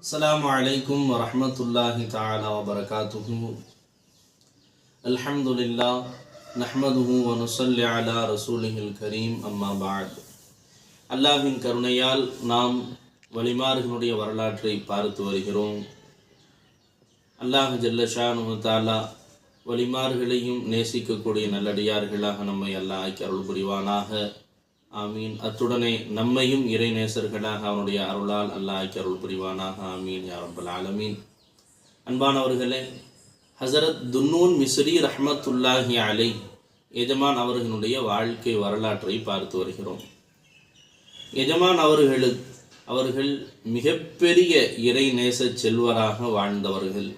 السلام عليكم ورحمة الله تعالى وبركاته الحمد لله نحمده ونصلي على رسوله الكريم أما بعد அல்லாஹ்வின் கருணையால் நாம் வழிமார்களுடைய வரலாற்றை பார்த்து வருகிறோம். அல்லாஹ் ஜல்லஷானு தாலா வழிமார்களையும் நேசிக்கக்கூடிய நல்லடியார்களாக நம்மை அல்லாஹ் ஆக்கி அருள் புரிவானாக. ஆமீன். அத்துடனே நம்மையும் இறை நேசர்களாக அவனுடைய அருளால் அல்லாஹ் ஆக்கி அருள் புரிவானாக. ஆமீன். யாரம்பல் ஆலமீன். அன்பானவர்களே ஹசரத் துன்னூன் மிஸ்ரி ரஹமத்துல்லாஹி அலை எஜமான் அவர்களுடைய வாழ்க்கை வரலாற்றை பார்த்து வருகிறோம். எஜமான் அவர்களுக்கு அவர்கள் மிகப்பெரிய இறை நேச செல்வராக வாழ்ந்தவர்கள்.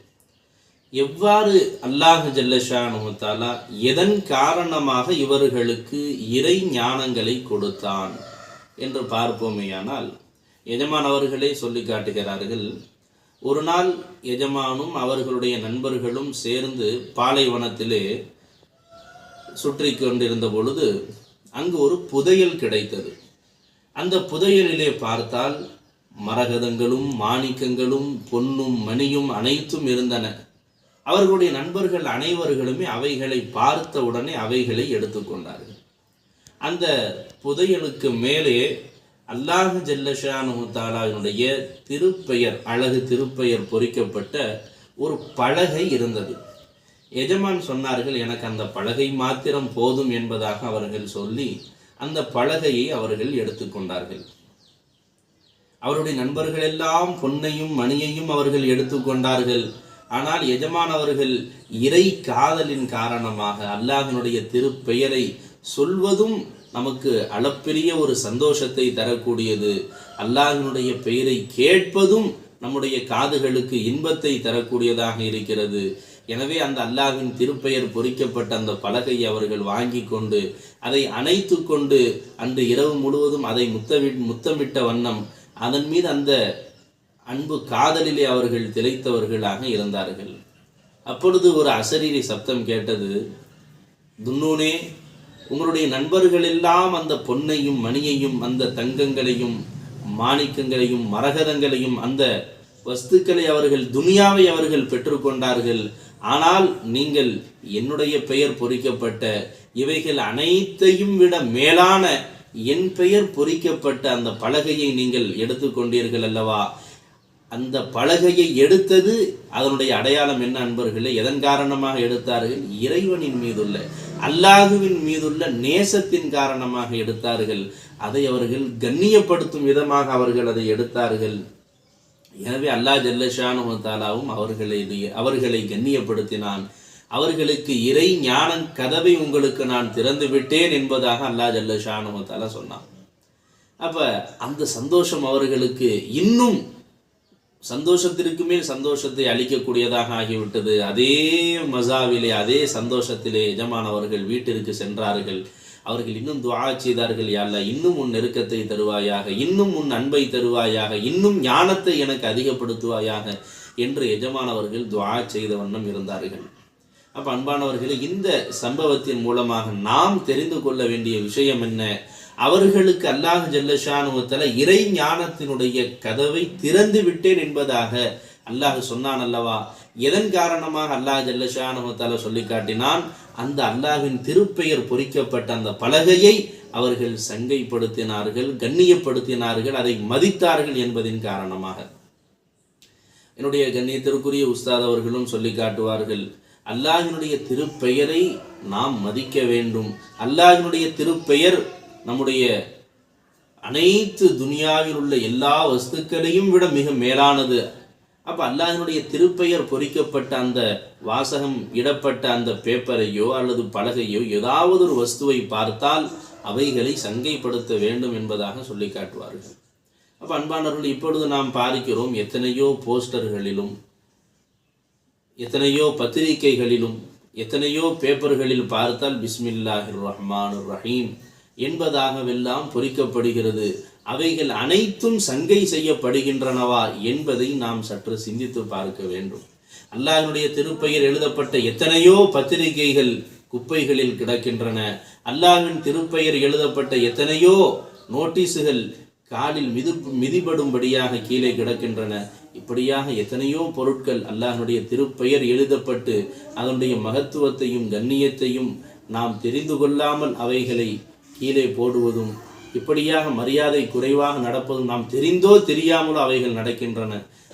எவ்வாறு அல்லாஹ் ஜல்லஷா தாலா எதன் காரணமாக இவர்களுக்கு இறை ஞானங்களை கொடுத்தான் என்று பார்ப்போமேயானால் எஜமான் அவர்களே சொல்லி காட்டுகிறார்கள் ஒரு நாள் எஜமானும் அவர்களுடைய நண்பர்களும் சேர்ந்து பாலைவனத்திலே சுற்றி கொண்டிருந்த பொழுது அங்கு ஒரு புதையல் கிடைத்தது. அந்த புதையலிலே பார்த்தால் மரகதங்களும் மாணிக்கங்களும் பொன்னும் மணியும் அனைத்தும் இருந்தன. அவர்களுடைய நண்பர்கள் அனைவர்களுமே அவைகளை பார்த்த உடனே அவைகளை எடுத்துக்கொண்டார்கள் அந்த புதையலுக்கு மேலே அல்லாஹ் ஜல்லஷானு தாலாவினுடைய திருப்பெயர் அழகு திருப்பெயர் பொறிக்கப்பட்ட ஒரு பலகை இருந்தது. எஜமான் சொன்னார்கள் எனக்கு அந்த பலகை மாத்திரம் போதும் என்பதாக அவர்கள் சொல்லி அந்த பலகையை அவர்கள் எடுத்துக்கொண்டார்கள் அவருடைய நண்பர்கள் எல்லாம் பொன்னையும் மணியையும் அவர்கள் எடுத்துக்கொண்டார்கள் ஆனால் எஜமான் அவர்கள் இறை காதலின் காரணமாக அல்லாஹினுடைய திருப்பெயரை சொல்வதும் நமக்கு அளப்பெரிய ஒரு சந்தோஷத்தை தரக்கூடியது. அல்லாஹினுடைய பெயரை கேட்பதும் நம்முடைய காதுகளுக்கு இன்பத்தை தரக்கூடியதாக இருக்கிறது. எனவே அந்த அல்லாஹின் திருப்பெயர் பொறிக்கப்பட்ட அந்த பலகையை அவர்கள் வாங்கி கொண்டு அதை அணைத்து கொண்டு அன்று இரவு முழுவதும் அதை முத்தமி முத்தமிட்ட வண்ணம் அதன் மீது அந்த அன்பு காதலிலே அவர்கள் திளைத்தவர்களாக இருந்தார்கள். அப்பொழுது ஒரு அசரீரி சப்தம் கேட்டது துன்னூனே உங்களுடைய நண்பர்கள் எல்லாம் அந்த பொன்னையும் மணியையும் அந்த தங்கங்களையும் மாணிக்கங்களையும் மரகதங்களையும் அந்த வஸ்துக்களை அவர்கள் துனியாவை அவர்கள் பெற்றுக்கொண்டார்கள் ஆனால் நீங்கள் என்னுடைய பெயர் பொறிக்கப்பட்ட இவைகள் அனைத்தையும் விட மேலான என் பெயர் பொறிக்கப்பட்ட அந்த பலகையை நீங்கள் எடுத்துக்கொண்டீர்கள் அல்லவா? அந்த பலகையை எடுத்தது அதனுடைய அடையாளம் என்ன அன்பர்களே? எதன் காரணமாக எடுத்தார்கள்? இறைவனின் மீதுள்ள அல்லாஹுவின் மீதுள்ள நேசத்தின் காரணமாக எடுத்தார்கள். அதை அவர்கள் கண்ணியப்படுத்தும் விதமாக அவர்கள் அதை எடுத்தார்கள். எனவே அல்லாஹ் ஜல்லஷானு தாலாவும் அவர்களை அவர்களை கண்ணியப்படுத்தினான். அவர்களுக்கு இறை ஞானம் கதவை உங்களுக்கு நான் திறந்து விட்டேன் என்பதாக அல்லாஹ் ஜல்லஷானு தாலா சொன்னான். அப்ப அந்த சந்தோஷம் அவர்களுக்கு இன்னும் சந்தோஷத்திற்கு மேல் சந்தோஷத்தை அளிக்கக்கூடியதாக ஆகிவிட்டது. அதே மசாவிலே அதே சந்தோஷத்திலே எஜமானவர்கள் வீட்டிற்கு சென்றார்கள். அவர்கள் இன்னும் துவா செய்தார்கள் யாழ்ல இன்னும் உன் நெருக்கத்தை தருவாயாக இன்னும் உன் அன்பை தருவாயாக இன்னும் ஞானத்தை எனக்கு அதிகப்படுத்துவாயாக என்று எஜமானவர்கள் துவா செய்த வண்ணம் இருந்தார்கள். அப்ப அன்பானவர்களே இந்த சம்பவத்தின் மூலமாக நாம் தெரிந்து கொள்ள வேண்டிய விஷயம் என்ன? அவர்களுக்கு அல்லாஹ் ஜல்லஷானுவத்தல இறை ஞானத்தினுடைய கதவை திறந்து விட்டேன் என்பதாக அல்லாஹ் சொன்னான் அல்லவா? எதன் காரணமாக அல்லாஹ் ஜல்லஷானுவத்தால சொல்லி காட்டினான்? அந்த அல்லாஹின் திருப்பெயர் பொறிக்கப்பட்ட அந்த பலகையை அவர்கள் சங்கைப்படுத்தினார்கள் கண்ணியப்படுத்தினார்கள் அதை மதித்தார்கள் என்பதின் காரணமாக. என்னுடைய கண்ணியத்திற்குரிய உஸ்தாத் அவர்களும் சொல்லி காட்டுவார்கள் அல்லாஹினுடைய திருப்பெயரை நாம் மதிக்க வேண்டும். அல்லாஹினுடைய திருப்பெயர் நம்முடைய அனைத்து துனியாவில் உள்ள எல்லா வஸ்துக்களையும் விட மிக மேலானது. அப்போ அல்லாஹினுடைய திருப்பெயர் பொறிக்கப்பட்ட அந்த வாசகம் இடப்பட்ட அந்த பேப்பரையோ அல்லது பலகையோ ஏதாவது ஒரு வஸ்துவை பார்த்தால் அவைகளை சங்கைப்படுத்த வேண்டும் என்பதாக சொல்லி காட்டுவார்கள். அப்போ அன்பானவர்கள் இப்பொழுது நாம் பார்க்கிறோம் எத்தனையோ போஸ்டர்களிலும் எத்தனையோ பத்திரிகைகளிலும் எத்தனையோ பேப்பர்களில் பார்த்தால் பிஸ்மில்லாஹிர் ரஹ்மான் ரஹீம் என்பதாகவெல்லாம் பொறிக்கப்படுகிறது. அவைகள் அனைத்தும் சங்கை செய்யப்படுகின்றனவா என்பதை நாம் சற்று சிந்தித்து பார்க்க வேண்டும். அல்லாஹினுடைய திருப்பெயர் எழுதப்பட்ட எத்தனையோ பத்திரிகைகள் குப்பைகளில் கிடக்கின்றன. அல்லாஹின் திருப்பெயர் எழுதப்பட்ட எத்தனையோ நோட்டீஸுகள் காலில் மிது மிதிபடும்படியாக கீழே கிடக்கின்றன. இப்படியாக எத்தனையோ பொருட்கள் அல்லாஹனுடைய திருப்பெயர் எழுதப்பட்டு அதனுடைய மகத்துவத்தையும் கண்ணியத்தையும் நாம் தெரிந்து கொள்ளாமல் அவைகளை கீழே போடுவதும் இப்படியாக மரியாதை குறைவாக நடப்பதும் நாம் தெரிந்தோ தெரியாமலோ அவைகள் நடக்கின்றன.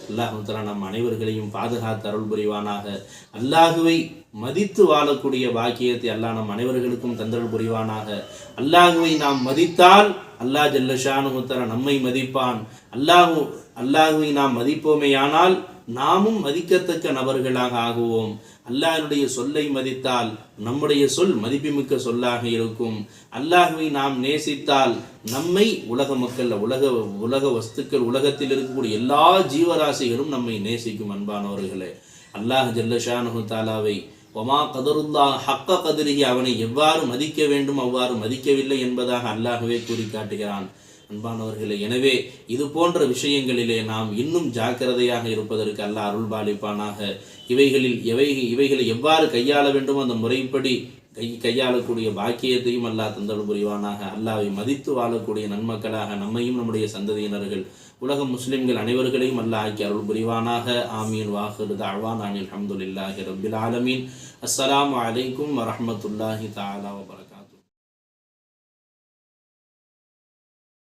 அல்லாஹுத்தலா நம் அனைவர்களையும் பாதுகாத்து அருள் புரிவானாக. அல்லாஹுவை மதித்து வாழக்கூடிய பாக்கியத்தை அல்லாஹ் நம் அனைவர்களுக்கும் தந்தருள் புரிவானாக. அல்லாஹுவை நாம் மதித்தால் அல்லாஹ் ஜல்லஷானு முத்தர நம்மை மதிப்பான். அல்லாஹு அல்லாஹுவை நாம் மதிப்போமேயானால் நாமும் மதிக்கத்தக்க நபர்களாக ஆகுவோம். அல்லாஹ்வுடைய சொல்லை மதித்தால் நம்முடைய சொல் மதிப்புமிக்க சொல்லாக இருக்கும். அல்லாஹுவை நாம் நேசித்தால் நம்மை உலக மக்கள் உலக உலக வஸ்துக்கள் உலகத்தில் இருக்கக்கூடிய எல்லா ஜீவராசிகளும் நம்மை நேசிக்கும் அன்பானவர்களே. அல்லாஹ் ஜல்லஷானு தாலாவை ஒமா கதருல்லா ஹக்க கதிரிகி அவனை எவ்வாறு மதிக்க வேண்டும் அவ்வாறு மதிக்கவில்லை என்பதாக அல்லாஹுவே கூறி காட்டுகிறான் அன்பானவர்களே எனவே இது போன்ற விஷயங்களிலே நாம் இன்னும் ஜாக்கிரதையாக இருப்பதற்கு அல்லாஹ் அருள் பாலிப்பானாக இவைகளில் எவை இவைகளை எவ்வாறு கையாள வேண்டுமோ அந்த முறைப்படி கை கையாளக்கூடிய பாக்கியத்தையும் அல்லாஹ் தந்தல் புரிவானாக. அல்லாவை மதித்து வாழக்கூடிய நன்மக்களாக நம்மையும் நம்முடைய சந்ததியினர்கள் உலக முஸ்லிம்கள் அனைவர்களையும் அல்லாஹ் ஆக்கி அருள் புரிவானாக. ஆமீன். வாஹரு தாழ்வான் ஆனில் அஹமதுல்லாஹி ரபில் ஆலமீன். அஸ்லாம் அலைக்கும் வரமத்துல்லாஹி தாலா வபரகாத்துஹு